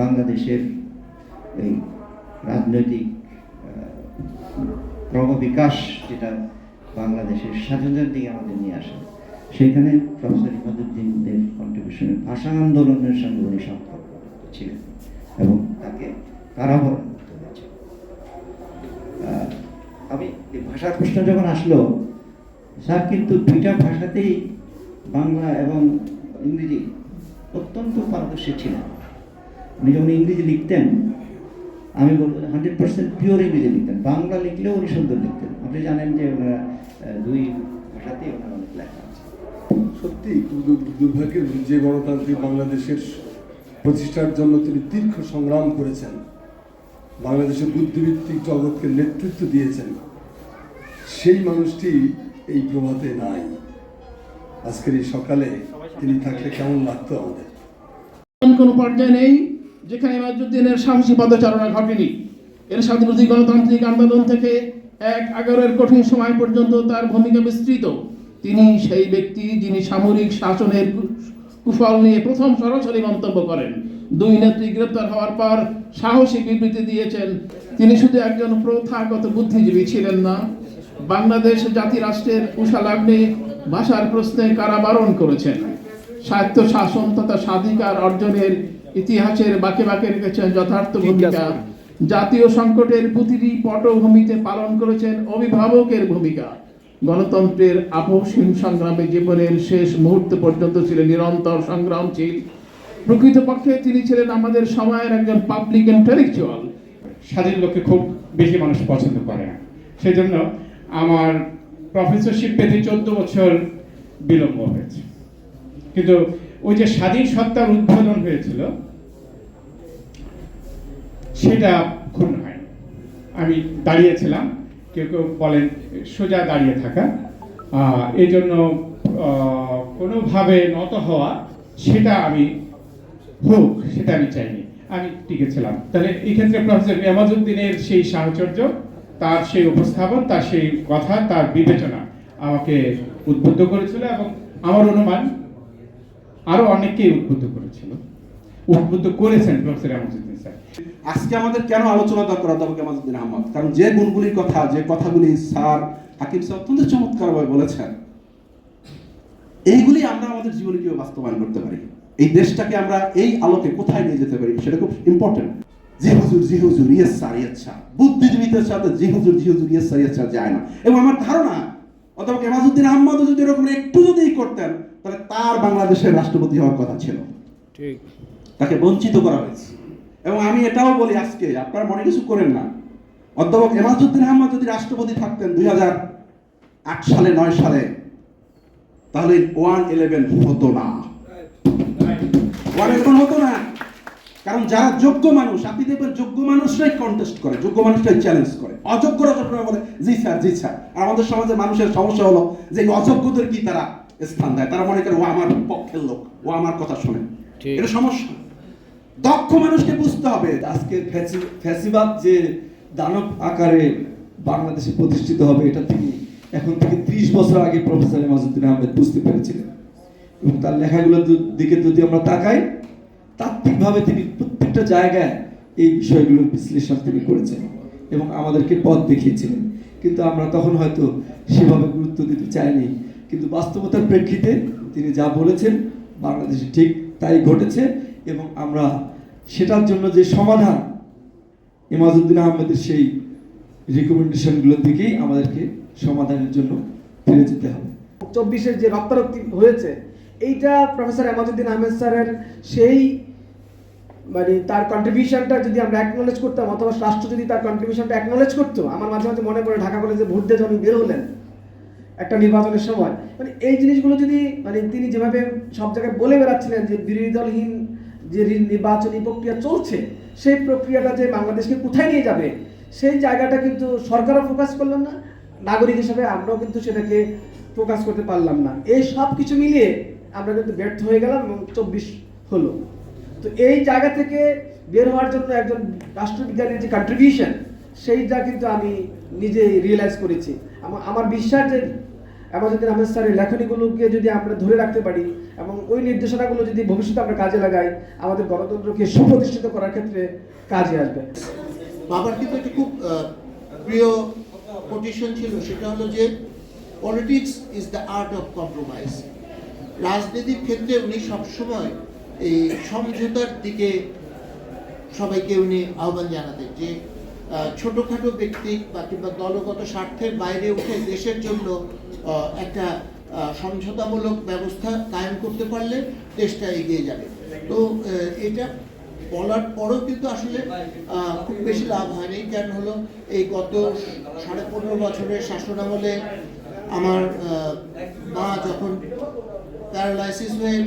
বাংলাদেশের এই রাজনৈতিক ক্রমবিকাশ যেটা বাংলাদেশের স্বাধীনতার দিকে আমাদের নিয়ে আসে, সেখানে প্রফেসর ইমাদুদ্দিনের কন্ট্রিবিউশনে ভাষা আন্দোলনের সঙ্গে উনি সম্পর্ক ছিলেন এবং তাকে কারাবরণ করতে হয়েছে। আমি এই ভাষার প্রশ্ন যখন আসলো, স্যার কিন্তু দুইটা ভাষাতেই বাংলা এবং ইংরেজি অত্যন্ত পারদর্শী ছিলেন। উনি যখন ইংরেজি লিখতেন আমি বলব হান্ড্রেড পার্সেন্ট পিওর ইংরেজি লিখতেন। বাংলা লিখলেও উনি সুন্দর লিখতেন। আপনি জানেন যে ওনারা দুই ভাষাতেই ওনার অনেক লেখা আছে। সত্যি দুর্ভাগ্যের যে গণতান্ত্রিক বাংলাদেশের প্রতিষ্ঠার জন্য তিনি দীর্ঘ সংগ্রাম করেছেন বাংলাদেশের বুদ্ধিভিত্তিক জগৎকে নেতৃত্ব দিয়েছেন সেই মানুষটি এই প্রভাতে নাই। আজকের এই সকালে তিনি থাকলে কেমন লাগতো আমাদের? কোনো পর্যায়ে নেই। যেখানে ইমাজুদ্দিনের সাহসী পদচারণা ঘটেনি। এর স্বাধীনতা গণতান্ত্রিক আন্দোলন থেকে এক এগারোর কঠিন সময় পর্যন্ত তার ভূমিকা বিস্তৃত। তিনি সেই ব্যক্তি যিনি সামরিক শাসনের কুফল নিয়ে প্রথম সরাসরি মন্তব্য করেন। দুই নেত্রী গ্রেপ্তার হওয়ার পর সাহসী বিবৃতি দিয়েছেন, তিনি শুধু একজন প্রথাগত বুদ্ধিজীবী ছিলেন না, বাংলাদেশ জাতি রাষ্ট্রের কুশালাগ্নে ভাষার প্রশ্নে কারাবারণ করেছেন। সাহিত্য শাসন তথা স্বাধিকার অর্জনের ইতিহাসের বাঁকে বাঁকে রেখেছেন যথার্থ ভূমিকা। জাতীয় সংকটের প্রতিটি পটভূমিতে পালন করেছেন অভিভাবকের ভূমিকা। গণতন্ত্রের আপসীম সংগ্রামে জীবনের শেষ মুহূর্ত পর্যন্ত ছিলেন নিরন্তর সংগ্রাম সংগ্রামশীল প্রকৃতপক্ষে তিনি ছিলেন আমাদের সময়ের একজন পাবলিক ইন্টেলেকচুয়াল স্বাধীন লোককে খুব বেশি মানুষ পছন্দ করে না। সেই জন্য আমার প্রফেসরশিপ পেতে চোদ্দ বছর বিলম্ব হয়েছে। কিন্তু ওই যে স্বাধীন সত্তার উদ্বোধন হয়েছিল, সেটা ক্ষুণ্ণ হয়। আমি দাঁড়িয়েছিলাম, কেউ কেউ বলেন, সোজা দাঁড়িয়ে থাকা। এই জন্য কোনোভাবে নত হওয়া, সেটা আমি হোক, সেটা আমি চাইনি। আমি টিকেছিলাম। তাহলে এই ক্ষেত্রে প্রফেসর মেমাজুদ্দিনের সেই সাহচর্য, তার সেই উপস্থাপন, তার সেই কথা, তার বিবেচনা আমাকে উদ্বুদ্ধ করেছিল এবং আমার অনুমান আরও অনেককেই উদ্বুদ্ধ করেছিল। উদ্বুদ্ধ করেছেন প্রফেসর মেমাজুদ্দিন স্যার। আজকে আমাদের কেন আলোচনা দরকার অধ্যাপক আমাজুদ্দিন আহমদ? কারণ যে গুণগুলির কথা, যে কথাগুলি স্যার হাকিম স্যার অত্যন্ত চমৎকারভাবে বলেছেন, এইগুলি আমরা আমাদের জীবনে কীভাবে বাস্তবায়ন করতে পারি? এই দেশটাকে আমরা এই আলোকে কোথায় নিয়ে যেতে পারি? সেটা খুব ইম্পর্টেন্ট জি হুজুর জি হুজুর, ইয়েস স্যার ইয়েস স্যার। বুদ্ধিজীবীদের সাথে জি হুজুর জি হুজুর, ইয়েস স্যার ইয়েস স্যার যায় না। এবং আমার ধারণা, অধ্যাপক এমাজুদ্দিন আহমদও যদি এরকম একটু যদি করতেন তাহলে তার বাংলাদেশের রাষ্ট্রপতি হওয়ার কথা ছিল। ঠিক। তাকে বঞ্চিত করা হয়েছে। এবং আমি এটাও বলি আজকে আপনারা মনে কিছু করেন না। অধ্যাপক এমাজুদ্দিন আহমদ যদি রাষ্ট্রপতি থাকতেন দুই হাজার আট সালে নয় সালে তাহলে ওয়ান ইলেভেন হতো না। ওয়ান ইলেভেন হতো না। কারণ যারা যোগ্য মানুষ আপনি দেখবেন যোগ্য মানুষরাই কন্টেস্ট করে যোগ্য মানুষরাই চ্যালেঞ্জ করে। অযোগ্যরা সবসময় বলে জি স্যার জি স্যার। আর আমাদের সমাজে মানুষের সমস্যা হলো যে অযোগ্যদের কি তারা স্থান দেয়। তারা মনে করে ও আমার পক্ষের লোক ও আমার কথা শোনে। এটা সমস্যা। দক্ষ মানুষকে বুঝতে হবে ফ্যাসি- ফ্যাসিবাদ যে দানব আকারে বাংলাদেশে প্রতিষ্ঠিত হবে এটা তিনি এখন থেকে ত্রিশ বছর আগে প্রফেসর এমাজুদ্দিন আহমেদ বুঝতে পেরেছিলেন। এবং তার লেখাগুলোর দিকে যদি আমরা তাকাই তাত্ত্বিকভাবে তিনি প্রত্যেকটা জায়গায় এই বিষয়গুলোর বিশ্লেষণ তিনি করেছেন এবং আমাদেরকে পথ দেখিয়েছিলেন। কিন্তু আমরা তখন হয়তো সেভাবে গুরুত্ব দিতে চাইনি। কিন্তু বাস্তবতার প্রেক্ষিতে তিনি যা বলেছেন বাংলাদেশে ঠিক তাই ঘটেছে এবং আমরা সেটার জন্য যে সমাধান ইমাজুদ্দিন আহমেদের সেই রিকমেন্ডেশনগুলোর দিকেই আমাদেরকে সমাধানের জন্য ফিরে যেতে হবে। চব্বিশের যে রক্তারক্তি হয়েছে, এইটা প্রফেসর আমাজুদ্দিন আহমেদ স্যারের সেই মানে তার কন্ট্রিবিউশনটা যদি আমরা অ্যাকনোলেজ করতাম, অথবা রাষ্ট্র যদি তার কন্ট্রিবিউশনটা অ্যাকনোলেজ করতো, আমার মাঝে মাঝে মনে পড়ে ঢাকা কলেজে ভোট দিয়ে যখন বের হলেন একটা নির্বাচনের সময়। মানে এই জিনিসগুলো যদি মানে তিনি যেভাবে সব জায়গায় বলে বেড়াচ্ছিলেন যে বিরোধী দলহীন যে নির্বাচনী প্রক্রিয়া চলছে, সেই প্রক্রিয়াটা যে বাংলাদেশকে কোথায় নিয়ে যাবে, সেই জায়গাটা কিন্তু সরকারও ফোকাস করলেন না, নাগরিক হিসেবে আমরাও কিন্তু সেটাকে ফোকাস করতে পারলাম না। এই সব কিছু মিলিয়ে আমরা কিন্তু ব্যর্থ হয়ে গেলাম এবং চব্বিশ হলো। তো এই জায়গা থেকে বের হওয়ার জন্য একজন রাষ্ট্রবিজ্ঞানীর যে কন্ট্রিবিউশন সেইটা কিন্তু আমি নিজে রিয়েলাইজ করেছি। আমার বিশ্বাস যে আমাদের আহমেদ স্যারের লেখনীগুলোকে যদি আমরা ধরে রাখতে পারি এবং ওই নির্দেশনাগুলো যদি ভবিষ্যতে আমরা কাজে লাগাই, আমাদের গণতন্ত্রকে সুপ্রতিষ্ঠিত করার ক্ষেত্রে কাজে আসবে। বাবার কিন্তু একটা খুব প্রিয় কোটেশন ছিল, সেটা হলো যে politics is the art of compromise রাজনীতির ক্ষেত্রে উনি সবসময় এই সমঝোতার দিকে সবাইকে উনি আহ্বান জানাতেন যে ছোটখাটো ব্যক্তি বা কিংবা দলগত স্বার্থের বাইরে উঠে দেশের জন্য একটা সমঝোতামূলক ব্যবস্থা কায়েম করতে পারলে দেশটা এগিয়ে যাবে। তো এটা বলার পরও কিন্তু আসলে খুব বেশি লাভ হয়নি। কারণ হলো, এই গত সাড়ে পনেরো বছরের শাসনামলে আমার মা যখন প্যারালাইসিস হয়ে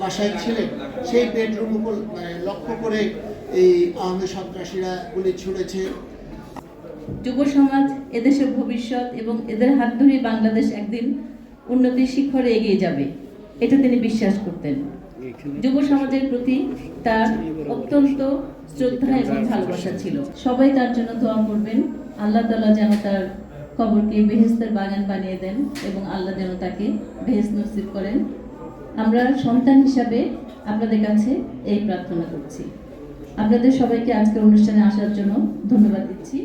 বাসায় ছিলেন, সেই বেডরুম উপর মানে লক্ষ্য করে এই সন্ত্রাসীরা গুলি ছুড়েছে। যুব সমাজ, এদেশের ভবিষ্যৎ এবং এদের হাত ধরেই বাংলাদেশ একদিন উন্নতির শিখরে এগিয়ে যাবে, এটা তিনি বিশ্বাস করতেন। যুব সমাজের প্রতি তার অত্যন্ত শ্রদ্ধা এবং ভালোবাসা ছিল। সবাই তার জন্য দোয়া করবেন। আল্লাহ তাআলা যেন তার কবরকে বেহেস্তের বাগান বানিয়ে দেন এবং আল্লাহ যেন তাকে বেহেস্ত নসিব করেন। আমরা সন্তান হিসাবে আপনাদের কাছে এই প্রার্থনা করছি। আপনাদের সবাইকে আজকের অনুষ্ঠানে আসার জন্য ধন্যবাদ দিচ্ছি।